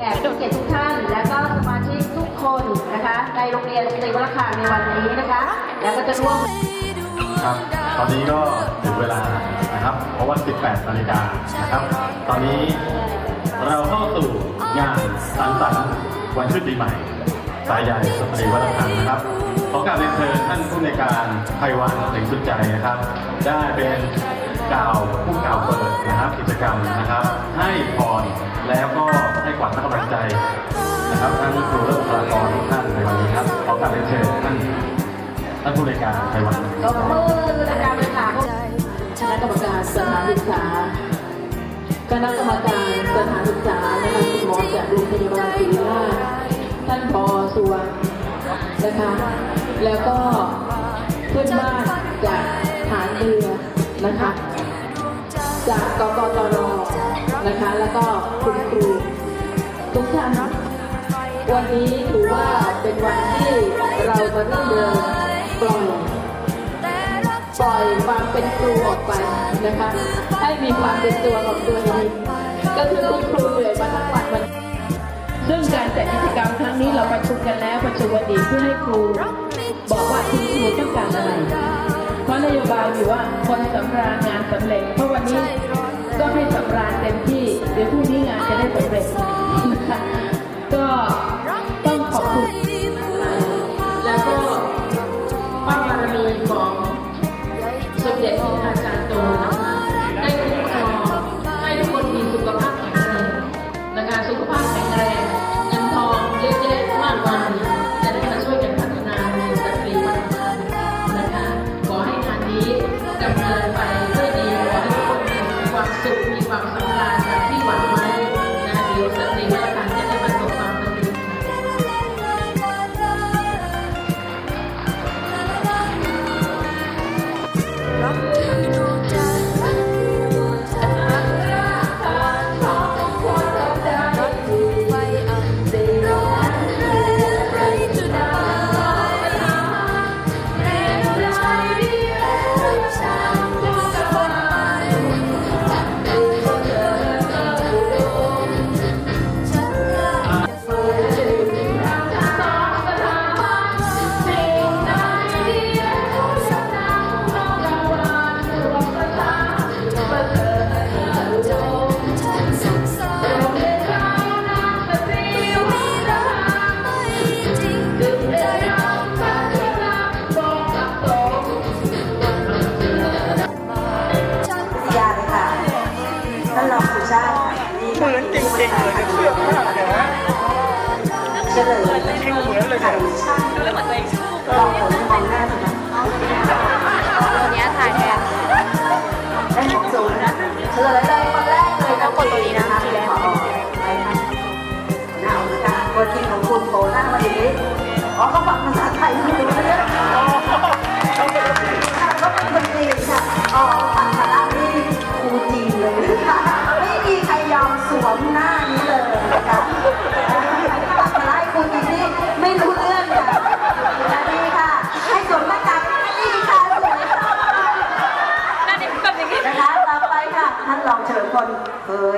แขกผู้เกียรติทุกท่าน และก็สมาชิกทุกคนนะคะในโรงเรียนศรีวรคามในวันนี้นะคะ แล้วก็จะร่วมครับตอนนี้ก็ถึงเวลานะครับ เพราะว่า 18นาฬิกานะครับ ตอนนี้เราเข้าสู่งานสังสรรค์วันขึ้นปีใหม่สายใหญ่สตรีวัฒนธรรมนะครับ ขอกราบเรียนเชิญท่านผู้ในการไพวันเต็งสุดใจนะครับ ได้เป็นกล่าวผู้กล่าวเปิดนะครับ กิจกรรมนะครับ ให้พร แล้วก็ให้ขวัญและกำลังใจนะครับท่านครูและบุคลากรทุกท่านในวันนี้ครับขอกราบเรียนเชิญท่านท่านผู้ในวยการไพวันตบมือดังๆเลยค่ะคณะกรรมการสถานศึกษาคณะกรรมการสถานศึกษานะคะคุณหมอจากโรงพยาบาลศิริราชท่านพอสุวรรณนะคะ แล้วก็เพื่อนบ้านจากฐานเรือนะคะ จากกกตรนะคะ แล้วก็คุณครูทุกท่านวันนี้ถือว่าเป็นวันที่เรามาเริ่มเดินปล่อยปล่อยความเป็นครูออกไปนะคะ ให้มีความเป็นตัวของตัวเองก็คือคุณครูเหนื่อยมาทั้งวันวันซึ่งการจัดกิจกรรมครั้งนี้เราประชุมกันแล้วประชุมวันนี้เพื่อให้ครู บอกว่าคุณครูต้องการอะไร ราะนโยบายมีว่าคนสำราญงานสำเร็จ เพราะวันนี้ก็ให้สำราญเต็มที่ เดี๋ยวพรุ่งนี้งานจะได้สำเร็จนะคะก็ต้องขอบคุณ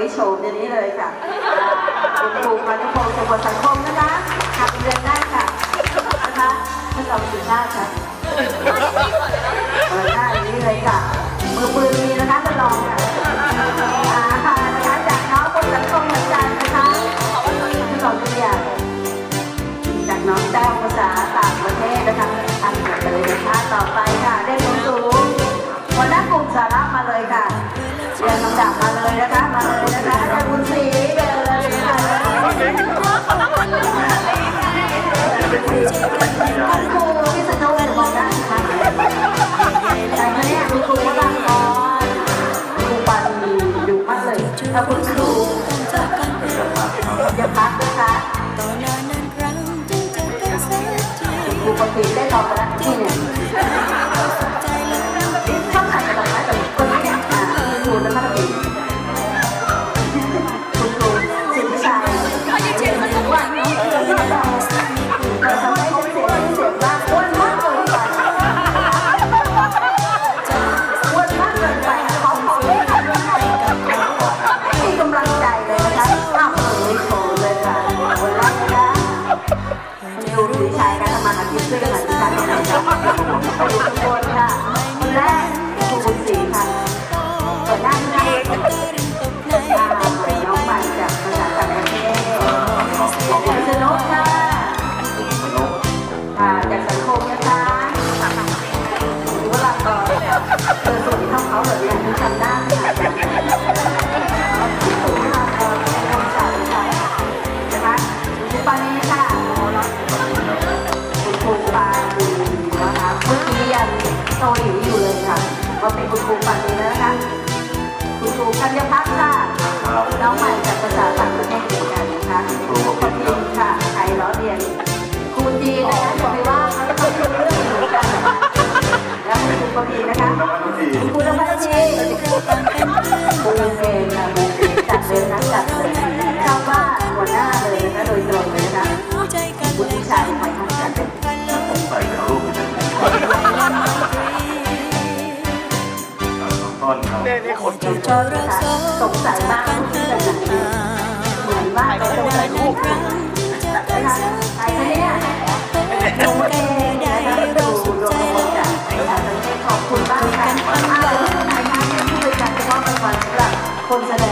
ยโฉมอย่างนี้เลยค่ะคุณครูพันธุพงศ์สุขสังคมนะคะขับเรียนได้ค่ะนะคะท่านรองสุชาติค่ะหน้าอย่างนี้เลยค่ะ มือปืนมีนะคะท่านรองค่ะค่ะนะคะจากน้องคนสังคมเหมือนกันนะคะท่านรองทุกอย่างจากน้องแต้วภาษาต่างประเทศนะคะอันต่อไปเลยนะคะต่อไปค่ะได้สูงสูงหัวหน้ากลุ่มสาระมาเลยค่ะ จะมาเลยนะคะ มาเลยนะคะจาคุณศรีเดินเลยค่ะ องใหม่จากภาษาต่างประเทศเหมือนกันนะคะคุณจีนค่ะใครล้อเรียนคุณจีนนะคะอย่าไปว่าเขาเขางเรื่องเหมือนกันแล้วคุณกบีนะคะคุณนภัสจีคุณเซนค่ะ่นี่คนจริงสงสัยมากที่จะจัดงานเหมือนว่าเขาจะได้รูปใครเนี่ยดูเองนะคะดูดวงจากอยากจะขอบคุณบ้างค่ะมาเลยในงานที่บริการเฉพาะกลางวันสำหรับคนแสดง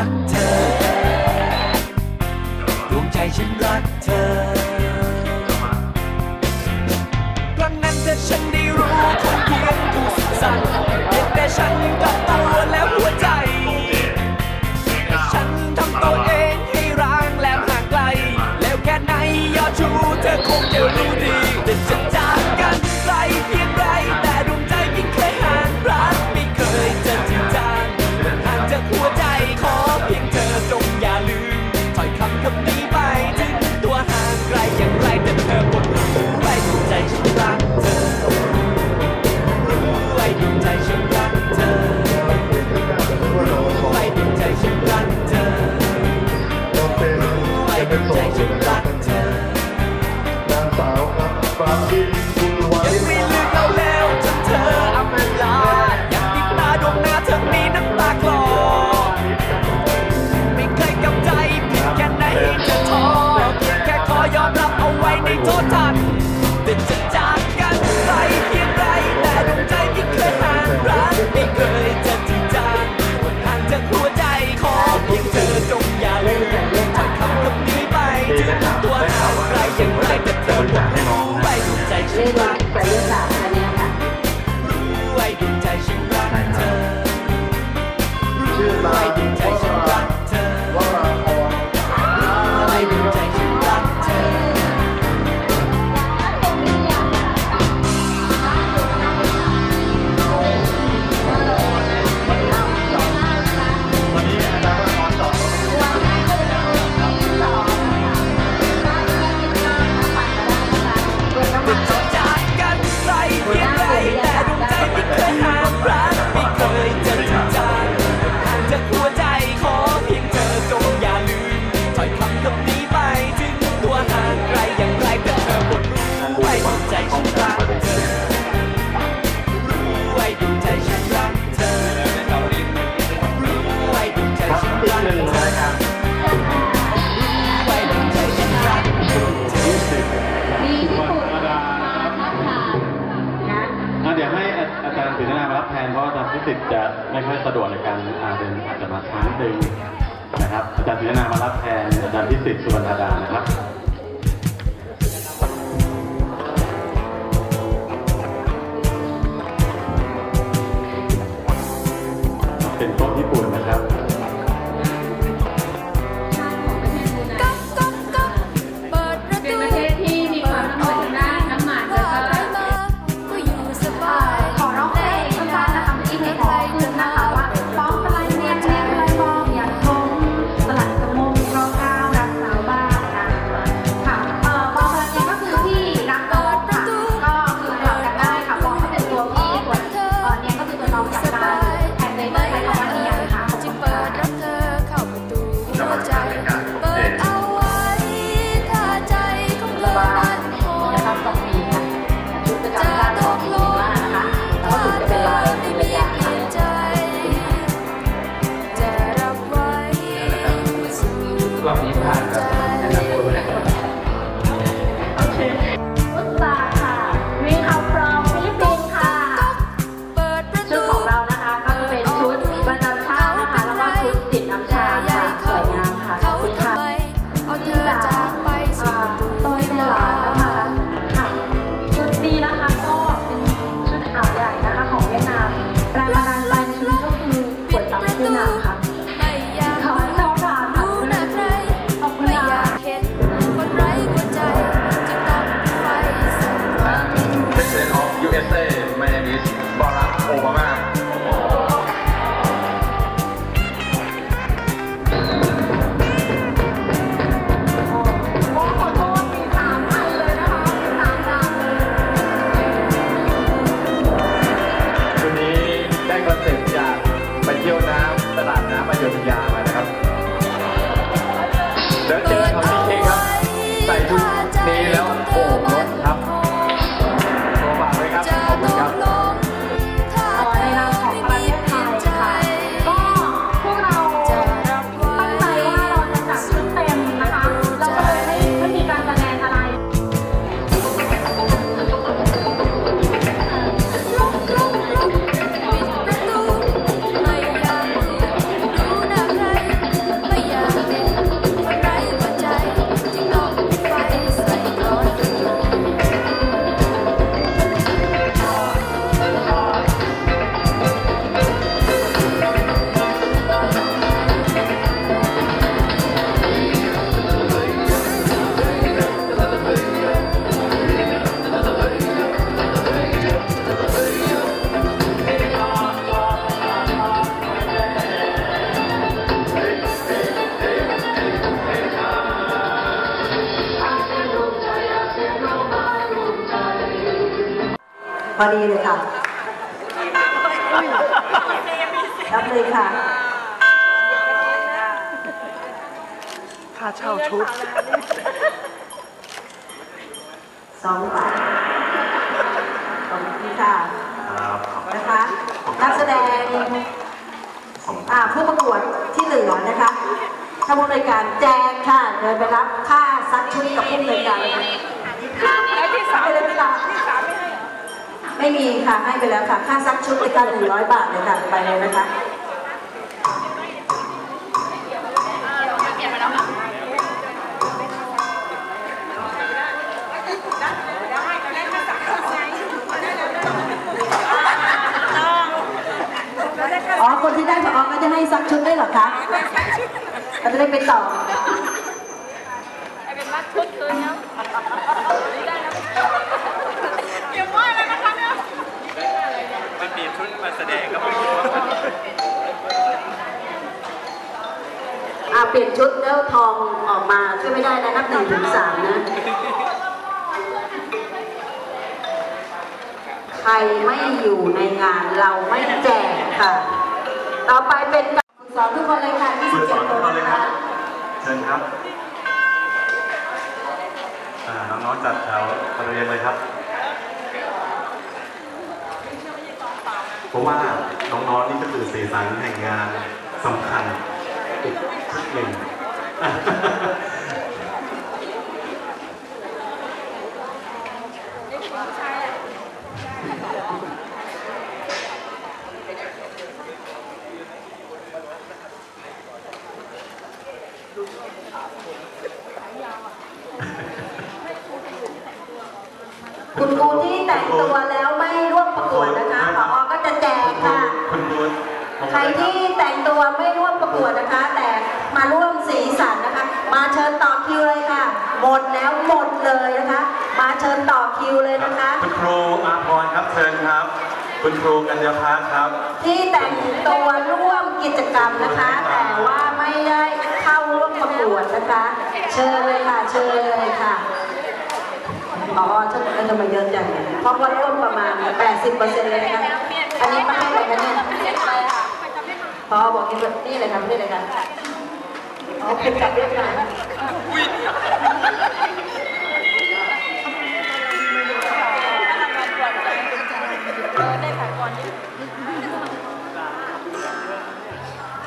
ักเธอ ดวงใจฉันรักเธอครั้งนั้นเธอฉันได้รู้คงเพียงผู้สั่นเพียแต่ฉันกับตา จะไม่ค่อยสะดวกในการอาเป็นอาจจะมาช้าหนึ่งนะครับ อาจารย์พิจนามารับแทนอาจารย์พิสิทธิ์สุวรรณดานะครับเป็นโต๊ะญี่ปุ่น Love you. Bye. อดีเลยค่ะ รับเลยค่ะ ค่าเช่าชุดสองบาทขอบคุณค่ะ ครับนะคะ นักแสดงอ่าผู้ประกวดที่เหลือนะคะท่านผู้บริการแจกค่ะเดินไปรับค่าซักชุดกับผู้บริการเลย ม่มีค่ะ ให้ไปแล้วค่ะ ค่าซักชุดในการหนึ่งร้อยบาทเลยค่ะ ไปเลยนะคะอ๋อ คนที่ได้พอก็จะให้ซักชุดได้เหรอคะเราจะได้ไปต่อ ลี่ยนชุดมาแสดงก็ไม่รู้ว่าอ่าเปลี่ยนชุดแล้วทองออกมาช่วยไม่ได้นะนับหนึ่งถึงสามนะ ใครไม่อยู่ในงานเราไม่แจกค่ะ ต่อไปเป็นการฝึกสอนทุกคนเลยค่ะฝึกสอน27ทุคกนคนเลยนะครัคะบเชิญครับอ่าน้องๆจัดแถวบริเวณเลยครับ เพราะว่าน้องๆนี่ก็คือสีสันแห่งงานสำคัญอีกชุดหนึ่งคุณครูที่แต่งตัวแล้วไม่ร่วมประกวดนะคะ ใครที่แต่งตัวไม่ร่วมประกวดนะคะ แต่มาร่วมสีสันนะคะ มาเชิญต่อคิวเลยค่ะ หมดแล้วหมดเลยนะคะ มาเชิญต่อคิวเลยนะคะ คุณครูอาพรครับเชิญครับ คุณครูกัญญาพัฒน์ครับ ที่แต่งตัวร่วมกิจกรรมนะคะ แต่ว่าไม่ได้เข้าร่วมประกวดนะคะ เชิญเลยค่ะ เชิญเลยค่ะอ๋อฉันก็จะมาเยอะจังเนี่ยเพราะว่าร่วมประมาณ 80%เลยนะคะ อันนี้มาให้อะไรกันเนี่ยพอบอกกินแบบนี่เลยค่ะนี่เลยค่ะอ๋อเป็นจับเรียบร้อย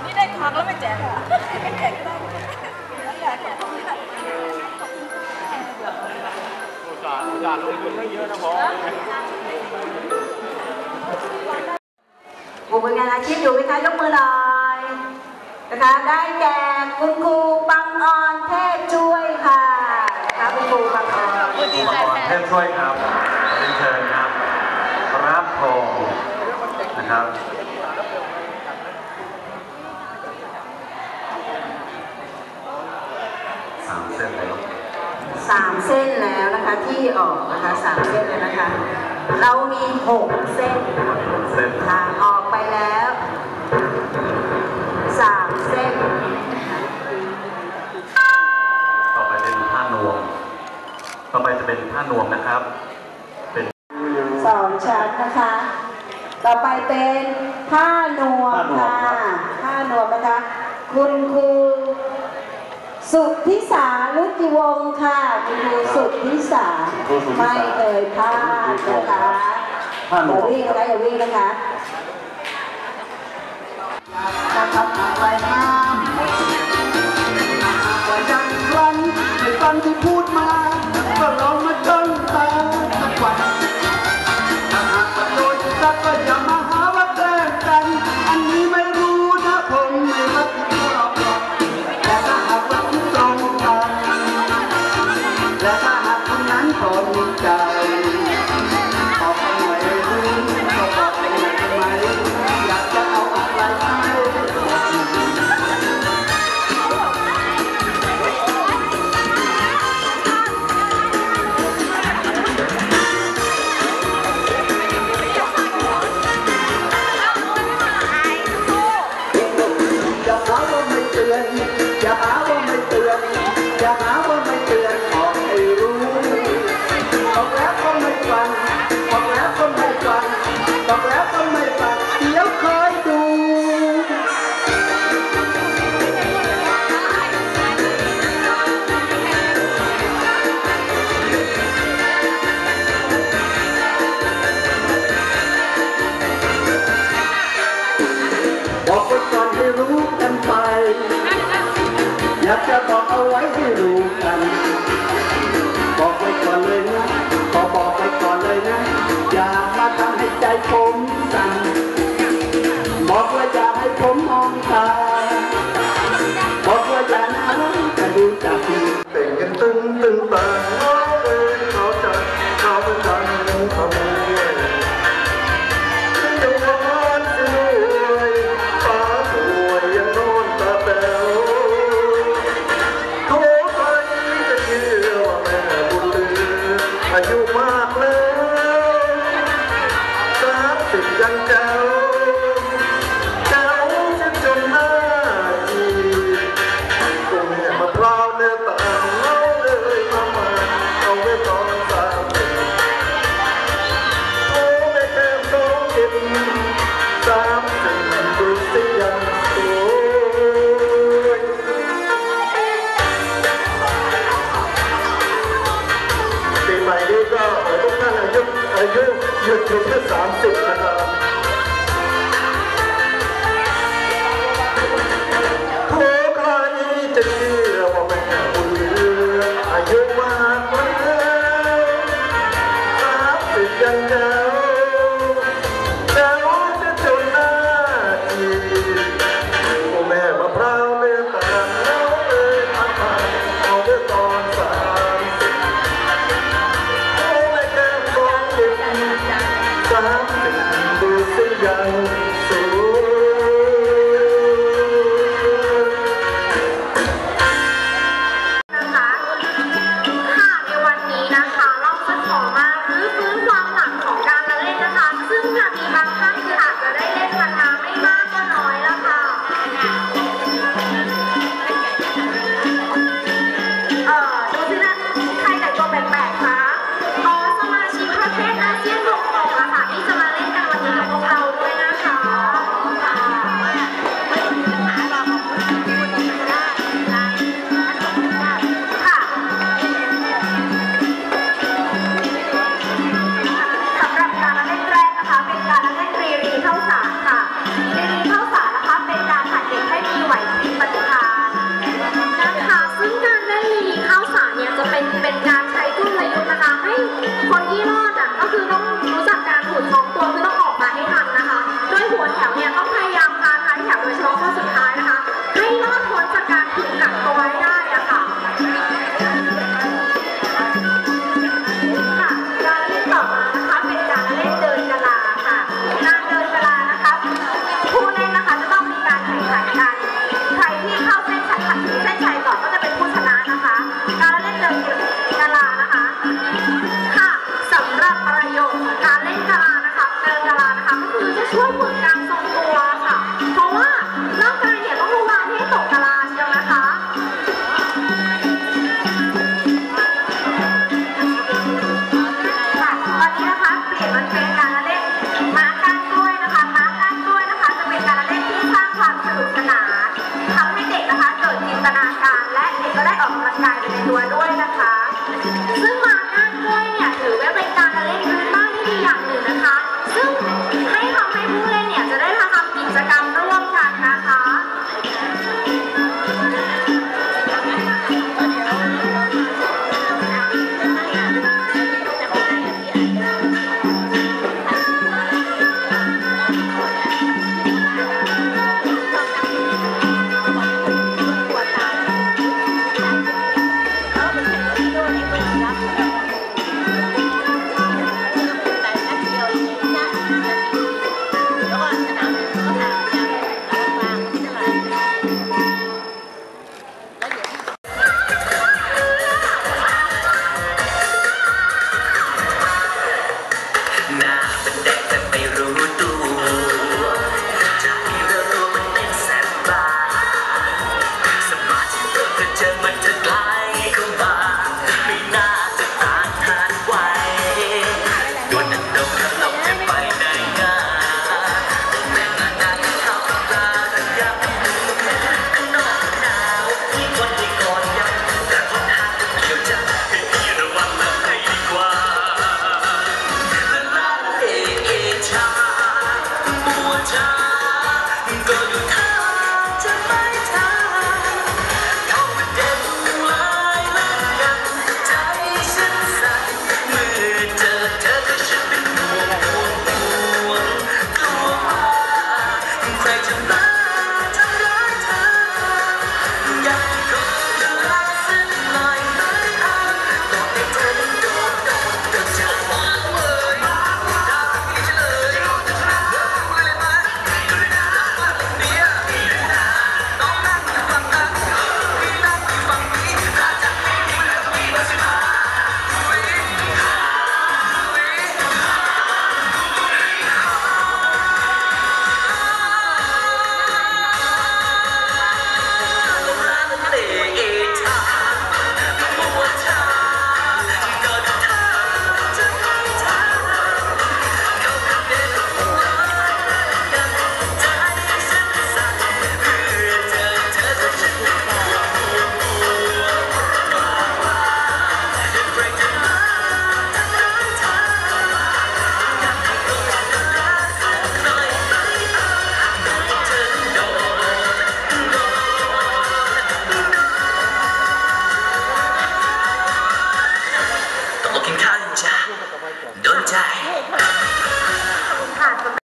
นี่ได้ครั้งแล้วไม่แจกอะไม่แจกก็ได้อุตส่าห์อุตส่าห์ลงทุนตั้เยอะนะพอ ลุ่มงานอาชีพอยู่ไหมคะยกมือหน่อยนะคะได้แก่คุณครูปังออนเทพช่วยค่ะนะคะคุณครูปังออนอุปกรณ์เทพช่วยครับเรียนเชิญครับรับทองนะครับสามเส้นเลยครับสามเส้นแล้วนะคะที่ออกนะคะสามเส้นแล้วนะคะ เรามีหกเส้นเส้นค่ะออกไป แล้วสามเส้น ต่อไปเป็นผ้านวม ต่อไปจะเป็นผ้านวมนะครับ เป็นสองชั้นนะคะ ต่อไปเป็นผ้านวมค่ะผ้านวมนะคะ คุณครูสุทธิสาลุจิวงศ์ค่ะ คุณครูสุทธิสาไม่เอ่ยพลาดนะคะผ้านวมอย่าวิ่งนะคะอย่าวิ่งนะคะ ก็ลองมาจ้องตาสักวันถ้าหากว่าโดนจับก็ย่า Let me